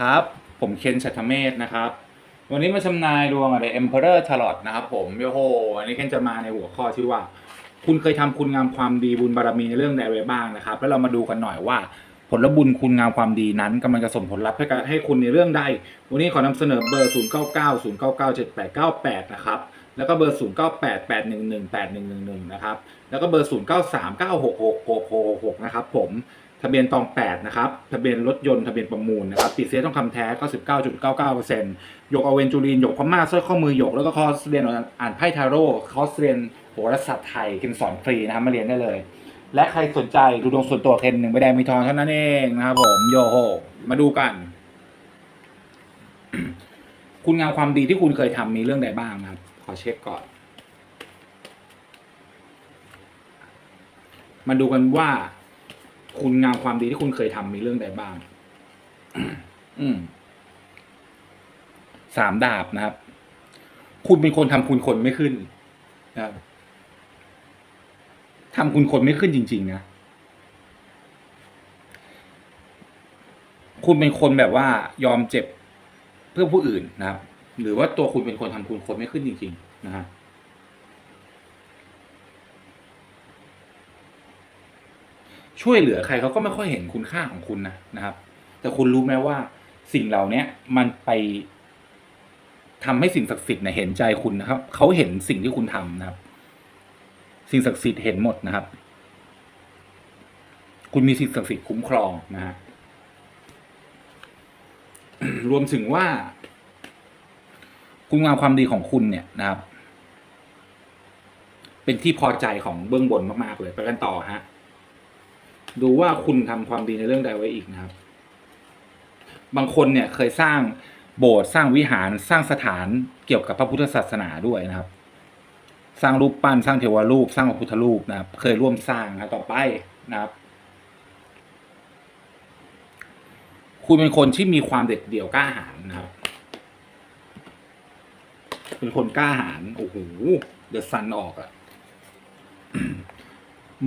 ครับ ผมเคนชัตเมธนะครับ วันนี้มาชำนายดวงอะไร Emperor Tarot นะครับผมโยโหวันนี้เคนจะมาในหัวข้อที่ว่า คุณเคยทำคุณงามความดีบุญบารมีในเรื่องใดไว้บ้างนะครับ แล้วเรามาดูกันหน่อยว่า ผลบุญคุณงามความดีนั้นกำลังจะส่งผลลัพธ์ให้กับให้คุณในเรื่องใด วันนี้ขอนำเสนอเบอร์ 0 9 9 0 9 9 7 8 9 8 นะครับแล้วก็เบอร์ 0 9 8 8 1 1 8 1 1 1 นะครับ แล้วก็เบอร์ 0 9 3 9 6 6 6 6 6 นะครับผม ทะเบียนตอง 8 นะครับ ทะเบียนรถยนต์ ทะเบียนประมูลนะครับติดเสียต้องคำแท้ 99.99%หยกอเวนจูรีนหยกพม่าสร้อยข้อมือหยก แล้วก็คอร์สเรียนอ่านไพ่ทาโร่คอร์สเรียนโหราศาสตร์ไทยเคนสอนฟรีนะครับ มาเรียนได้เลย และใครสนใจดูดวงส่วนตัวเคนหนึ่งใบแดงมีทองเท่านั้นเองนะครับผมโยโฮมาดูกัน คุณงามความดีที่คุณเคยทำมีเรื่องใดบ้างนะครับ ขอเช็คก่อน มาดูกันว่า คุณงามความดีที่คุณเคยทำมีเรื่องใดบ้าง อืมสามดาบนะครับ คุณเป็นคนทำคุณคนไม่ขึ้นนะครับทำคุณคนไม่ขึ้นจริง ๆ นะ คุณเป็นคนแบบว่ายอมเจ็บเพื่อผู้อื่นนะครับ หรือว่าตัวคุณเป็นคนทำคุณคนไม่ขึ้นจริง ๆ นะฮะ ช่วยเหลือใครเขาก็ไม่ค่อยเห็นคุณค่าของคุณนะนะครับ แต่คุณรู้ไหมว่าสิ่งเหล่าเนี้ยมันไปทำให้สิ่งศักดิ์สิทธิ์เนี่ยเห็นใจคุณนะครับเขาเห็นสิ่งที่คุณทำนะครับ สิ่งศักดิ์สิทธิ์เห็นหมดนะครับ คุณมีสิ่งศักดิ์สิทธิ์คุ้มครองนะฮะรวมถึงว่า คุณงามความดีของคุณเนี่ยนะครับ เป็นที่พอใจของเบื้องบนมากๆเลย ไปกันต่อฮะ ดูว่าคุณทำความดีในเรื่องใดไว้อีกนะครับ บางคนเนี่ยเคยสร้างโบสถ์สร้างวิหารสร้างสถานเกี่ยวกับพระพุทธศาสนาด้วยนะครับ สร้างรูปปั้นสร้างเทวรูป สร้างพระพุทธรูปนะครับ เคยร่วมสร้างนะต่อไปนะครับ คุณเป็นคนที่มีความเด็ดเดี่ยวกล้าหาญนะครับ เป็นคนกล้าหาญโอ้โหเดอะซันออกอะ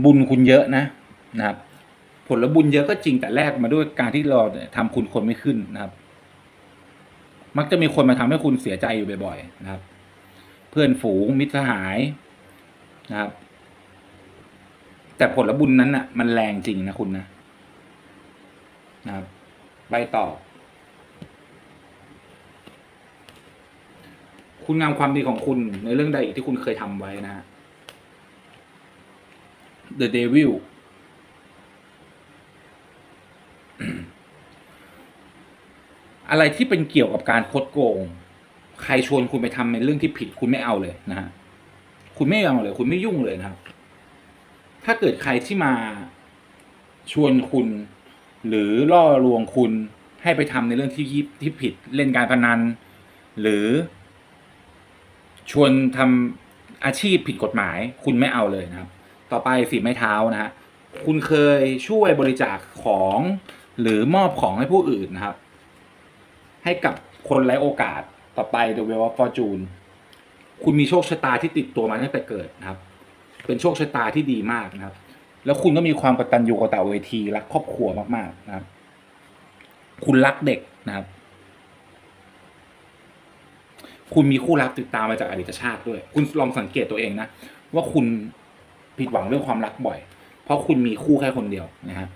บุญคุณเยอะนะนะครับ ผลบุญเยอะก็จริงแต่แลกมาด้วยการที่เราเนี่ยทำคุณคนไม่ขึ้นนะครับ มักจะมีคนมาทำให้คุณเสียใจอยู่บ่อยๆนะครับ เพื่อนฝูงมิตรสหายนะครับ แต่ผลบุญนั้นน่ะ มันแรงจริงนะคุณนะนะครับไปต่อ คุณงามความดีของคุณในเรื่องใดอีกที่คุณเคยทำไว้นะฮะ The Devil อะไรที่เป็นเกี่ยวกับการคดโกง ใครชวนคุณไปทำในเรื่องที่ผิดคุณไม่เอาเลยนะฮะคุณไม่เอาเลย คุณไม่ยุ่งเลยนะครับ ถ้าเกิดใครที่มาชวนคุณ หรือล่อลวงคุณให้ไปทำในเรื่องที่ยิบที่ผิดเล่นการพนัน หรือ ชวนทำอาชีพผิดกฎหมาย คุณไม่เอาเลยนะครับ ต่อไปสีไม้เท้านะฮะคุณเคยช่วยบริจาคของ หรือมอบของให้ผู้อื่นนะครับ ให้กับคนไร้โอกาสต่อไป The Wheel of Fortune คุณมีโชคชะตาที่ติดตัวมาตั้งแต่เกิดนะครับ เป็นโชคชะตาที่ดีมากนะครับ แล้วคุณก็มีความกตัญญูกตเวทีรักครอบครัวมากๆนะครับ คุณรักเด็กนะครับ คุณมีคู่รักติดตามมาจากอดีตชาติด้วย คุณลองสังเกตตัวเองนะว่าคุณผิดหวังเรื่องความรักบ่อย เพราะคุณมีคู่แค่คนเดียวนะฮะ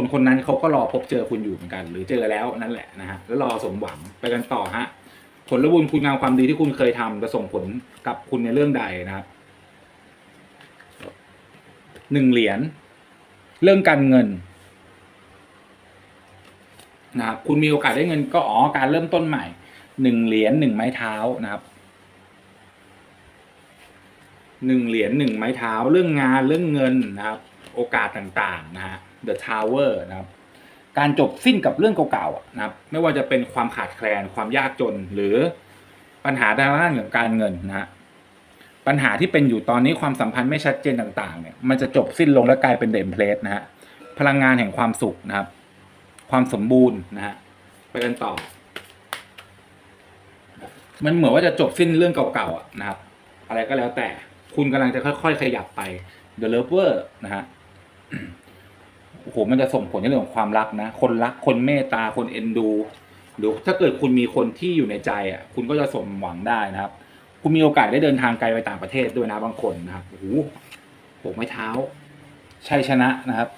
คนคนนั้นเขาก็รอพบเจอคุณอยู่เหมือนกัน หรือเจอแล้วนั่นแหละนะฮะแล้วรอสมหวังไปกันต่อฮะผลบุญคุณงามความดีที่คุณเคยทำจะส่งผลกับคุณในเรื่องใดนะครับหนึ่งเหรียญเรื่องการเงินนะครับคุณมีโอกาสได้เงินก็อ๋อการเริ่มต้นใหม่หนึ่งเหรียญหนึ่งไม้เท้านะครับหนึ่งเหรียญหนึ่งไม้เท้าเรื่องงานเรื่องเงินนะครับ โอกาสต่างๆนะฮะ The Tower นะครับการจบสิ้นกับเรื่องเก่าๆนะครับไม่ว่าจะเป็นความขาดแคลนความยากจนหรือปัญหาทางด้านของการเงินนะฮะปัญหาที่เป็นอยู่ตอนนี้ความสัมพันธ์ไม่ชัดเจนต่างๆเนี่ยมันจะจบสิ้นลงและกลายเป็นเดมเพลสนะฮะพลังงานแห่งความสุขนะครับ ความสมบูรณ์นะฮะไปกันต่อ มันเหมือนว่าจะจบสิ้นเรื่องเก่าๆนะครับ อะไรก็แล้วแต่คุณกำลังจะค่อยๆขยับไป The Lover นะฮะ หมันจะส่งผลในเรื่องของความรักนะ คนรักคนเมตตาคนเอ็นดูหรือถ้าเกิดคุณมีคนที่อยู่ในใจอะคุณก็จะสมหวังได้นะครับ คุณมีโอกาสได้เดินทางไกลไปต่างประเทศด้วยนะบางคนนะครับโอ้โหโบกไม้เท้าชัยชนะนะครับ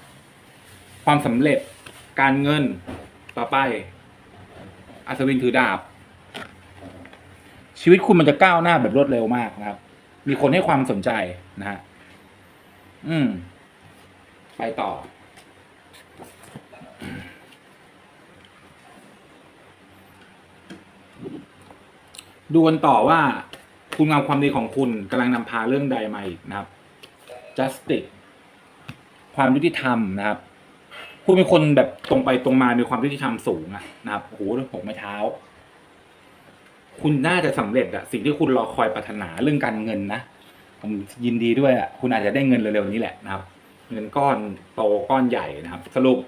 ความสำเร็จการเงินต่อไป อัศวินถือดาบ ชีวิตคุณมันจะก้าวหน้าแบบรวดเร็วมากนะครับ มีคนให้ความสนใจนะฮะอืม ไปต่อ ดูกันต่อว่าคุณงามความดีของคุณกำลังนำพาเรื่องใดมาอีกนะครับ justice ความยุติธรรมนะครับ คุณเป็นคนแบบตรงไปตรงมา มีความยุติธรรมสูงอะนะครับโอ้โหหกไม้เท้า คุณน่าจะสำเร็จอะสิ่งที่คุณรอคอยปรารถนาเรื่องการเงินนะผมยินดีด้วยอะคุณอาจจะได้เงินเร็วๆนี้แหละนะครับ เงินก้อนโตก้อนใหญ่นะครับ สรุป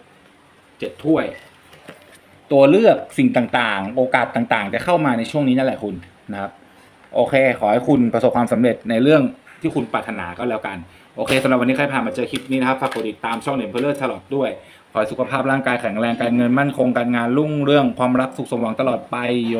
เจ็ดถ้วย ตัวเลือกสิ่งต่างๆ โอกาสต่างๆ จะเข้ามาในช่วงนี้นั่นแหละคุณนะครับ โอเค ขอให้คุณประสบความสำเร็จในเรื่องที่คุณปรารถนาก็แล้วกัน โอเคสำหรับวันนี้ใครผ่านมาเจอคลิปนี้นะครับฝากกดติดตามช่องเด่นเพลเลอร์ตลอดด้วย ขอให้สุขภาพร่างกายแข็งแรงการเงินมั่นคงการงานรุ่งเรื่องความรักสุขสมหวังตลอดไปโย